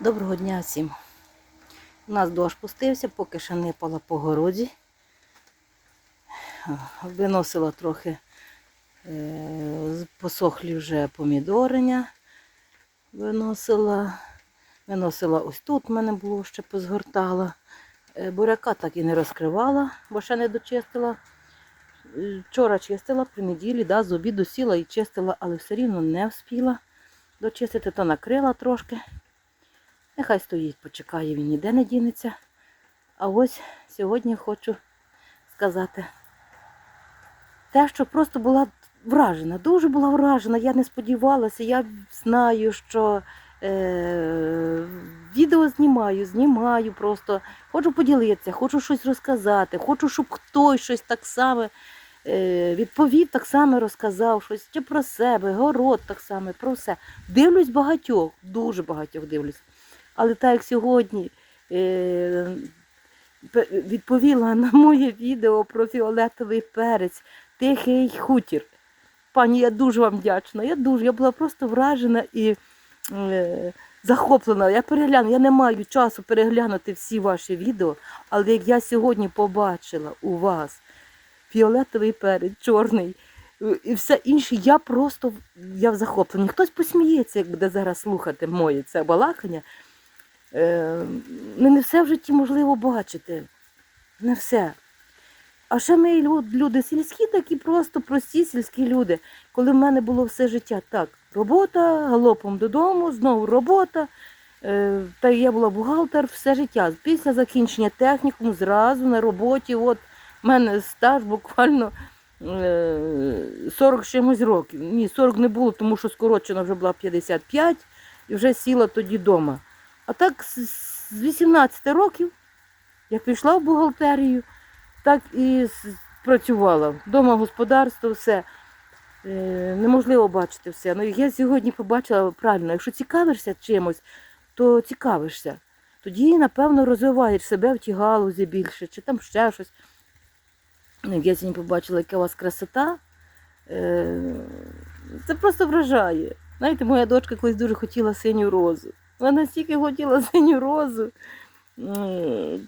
Доброго дня всім. У нас дощ пустився, поки ще нипала по городі. Виносила трохи е, посохлі вже помідореня. Виносила. Виносила ось тут в мене було ще позгортала. Е, Буряка так і не розкривала, бо ще не дочистила. Вчора чистила, при неділі, да, з обіду сіла і чистила, але все рівно не вспіла дочистити, то накрила трошки. Нехай стоїть, почекає, він ніде не дінеться. А ось сьогодні хочу сказати те, що просто була вражена, дуже була вражена. Я не сподівалася, я знаю, що е, відео знімаю, знімаю просто. Хочу поділитися, хочу щось розказати, хочу, щоб хтось щось так само е, відповів, так само розказав щось чи про себе, город так само, про все. Дивлюсь багатьох, дуже багатьох дивлюсь. Але так як сьогодні е, відповіла на моє відео про фіолетовий перець, тихий хутір. Пані, я дуже вам вдячна. Я дуже, я була просто вражена і е, захоплена. Я перегляну, я не маю часу переглянути всі ваші відео, але як я сьогодні побачила у вас фіолетовий перець, чорний е, і все інше, я просто я в захопленні. Хтось посміється, як буде зараз слухати моє це балакання. Е, ну, не все в житті можливо бачити. Не все. А ще ми люди сільські, такі просто прості сільські люди. Коли в мене було все життя так, робота, галопом додому, знову робота. Е, Та я була бухгалтер все життя. Після закінчення технікуму зразу на роботі. От в мене стаж буквально е, 40 чимось років. Ні, 40 не було, тому що скорочена вже була 55 і вже сіла тоді вдома. А так з з 18 років, як пішла в бухгалтерію, так і працювала. Дома господарство, все. Е, Неможливо бачити все. Ну, я сьогодні побачила правильно, якщо цікавишся чимось, то цікавишся. Тоді, напевно, розвиваєш себе в тій галузі більше, чи там ще щось. Ну, Я сьогодні побачила, яка у вас красота. Е, Це просто вражає. Знаєте, моя дочка колись дуже хотіла синю розу. Вона настільки хотіла синю розу.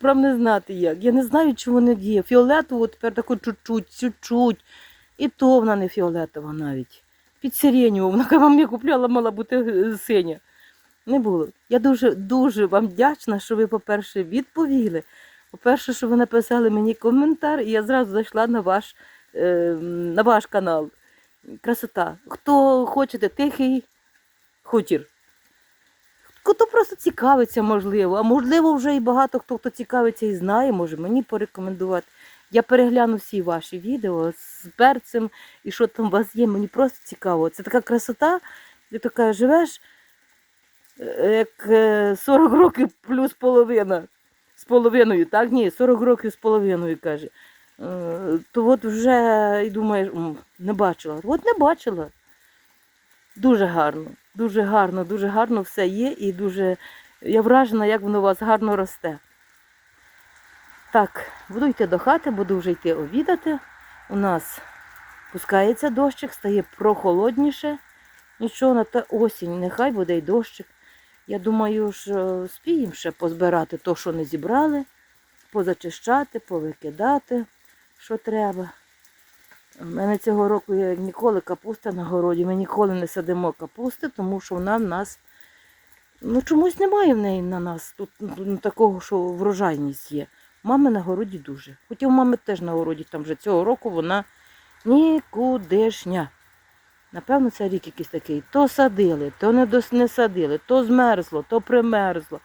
Прям не знати як. Я не знаю, чому не діє. Фіолетову тепер таку чуть-чуть, чуть-чуть. І то вона не фіолетова навіть. Під сиренєву. Вона мам, я купляла, мала бути е, синя. Не було. Я дуже дуже вам вдячна, що ви, по-перше, відповіли. По-перше, що ви написали мені коментар, і я зразу зайшла на ваш, е, на ваш канал. Красота. Хто хочете, тихий хутір. Хто просто цікавиться, можливо, а можливо, вже і багато хто хто цікавиться і знає, може мені порекомендувати. Я перегляну всі ваші відео з перцем і що там у вас є, мені просто цікаво. Це така красота, ти така живеш, е, як е, 40 років плюс половина. З половиною, так? Ні, 40 років з половиною, каже. Е, То от вже і думаєш, не бачила. От не бачила. Дуже гарно, дуже гарно, дуже гарно все є і дуже я вражена, як воно у вас гарно росте. Так, буду йти до хати, буду вже йти обідати. У нас пускається дощик, стає прохолодніше. Нічого на те осінь, нехай буде й дощик. Я думаю, що спіємо ще позбирати то, що не зібрали, позачищати, повикидати, що треба. У мене цього року як ніколи капуста на городі. Ми ніколи не садимо капусти, тому що вона в нас ну, чомусь немає в неї на нас. Тут ну, такого, що врожайність є. Мами на городі дуже. Хоча у мами теж на городі там вже цього року вона нікудишня. Напевно, це рік якийсь такий. То садили, то не, дос, не садили, то змерзло, то примерзло.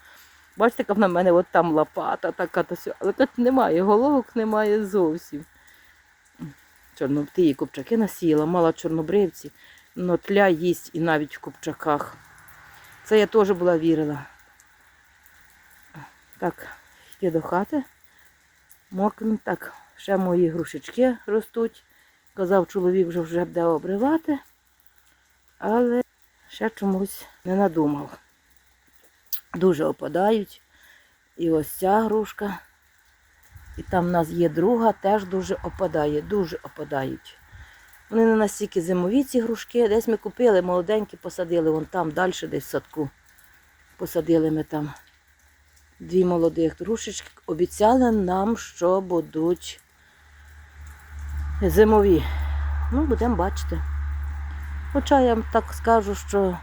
Бачите, яка в мене от там лопата така, то сьо. але тут немає, головок немає зовсім. Чорноптиї купчаки насіяла, мала чорнобривці, но тля їсть і навіть в купчаках. Це я теж була вірила. Так, йти до хати. Мокнем. Так, ще мої грушечки ростуть. Казав, чоловік вже вже буде обривати, але ще чомусь не надумав. Дуже опадають. І ось ця грушка. І там в нас є друга, теж дуже опадає, дуже опадають. Вони не настільки зимові ці грушки. Десь ми купили, молоденькі посадили, вон там далі десь в садку. Посадили ми там дві молодих грушечки. Обіцяли нам, що будуть зимові. Ну, будемо бачити. Хоча я вам так скажу, що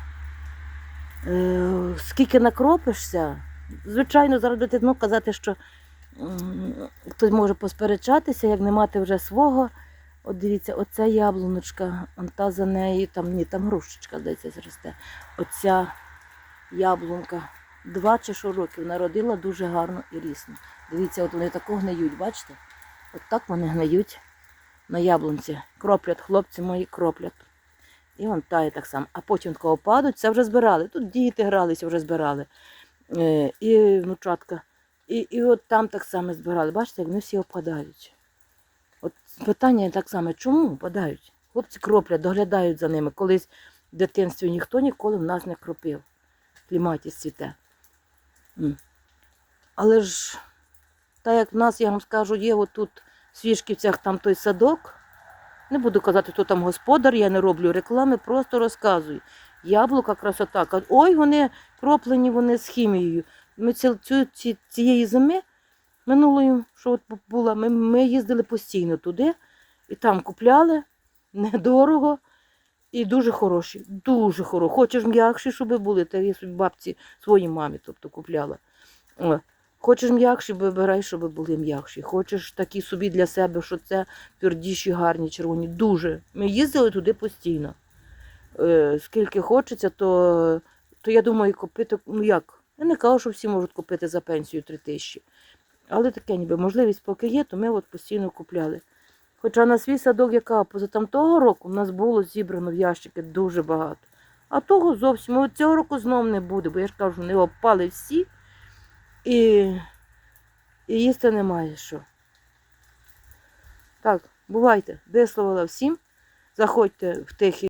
е, скільки накропишся, звичайно, зараз ну, казати, що хтось може посперечатися, як не мати вже свого. От дивіться, оця яблуночка, та за нею, там ні, там грушечка, здається, зросте. Оця яблунка. Два чи що років народила дуже гарно і рісно. Дивіться, от вони тако гниють, бачите? От так вони гниють на яблунці. Кроплять, хлопці мої кроплять. І вон тає так само. А потім такого падуть, це вже збирали. Тут діти гралися, вже збирали. Е, і внучатка. І, і от там так само збирали. Бачите, вони всі опадають. От питання так само, чому опадають? Хлопці кроплять, доглядають за ними. Колись в дитинстві ніхто ніколи в нас не кропив. Кліматіс цвіте. М. Але ж, так як в нас, я вам скажу, є отут в Свіжківцях там той садок. Не буду казати, хто там господар, я не роблю реклами, просто розказую. Яблука красота. Ой, вони кроплені, вони з хімією. Ми цю, ці, цієї зими минулої, що от була, ми, ми їздили постійно туди і там купляли недорого і дуже хороші. Дуже хороші. Хочеш м'якші, щоб були, та я собі бабці своїй мамі тобто, купляла. Хочеш м'якші, вибирай, щоб були м'якші. Хочеш такі собі для себе, що це твердіші, гарні, червоні. Дуже. Ми їздили туди постійно. Е, скільки хочеться, то, то я думаю, купити, ну як? Я не кажу, що всі можуть купити за пенсію 3 тисячі. Але таке ніби можливість поки є, то ми от постійно купляли. Хоча на свій садок, яка поза там того року, в нас було зібрано в ящики дуже багато. А того зовсім от цього року знов не буде, бо я ж кажу, не опали всі і, і їсти немає що. Так, бувайте, висловила всім. Заходьте в тихий.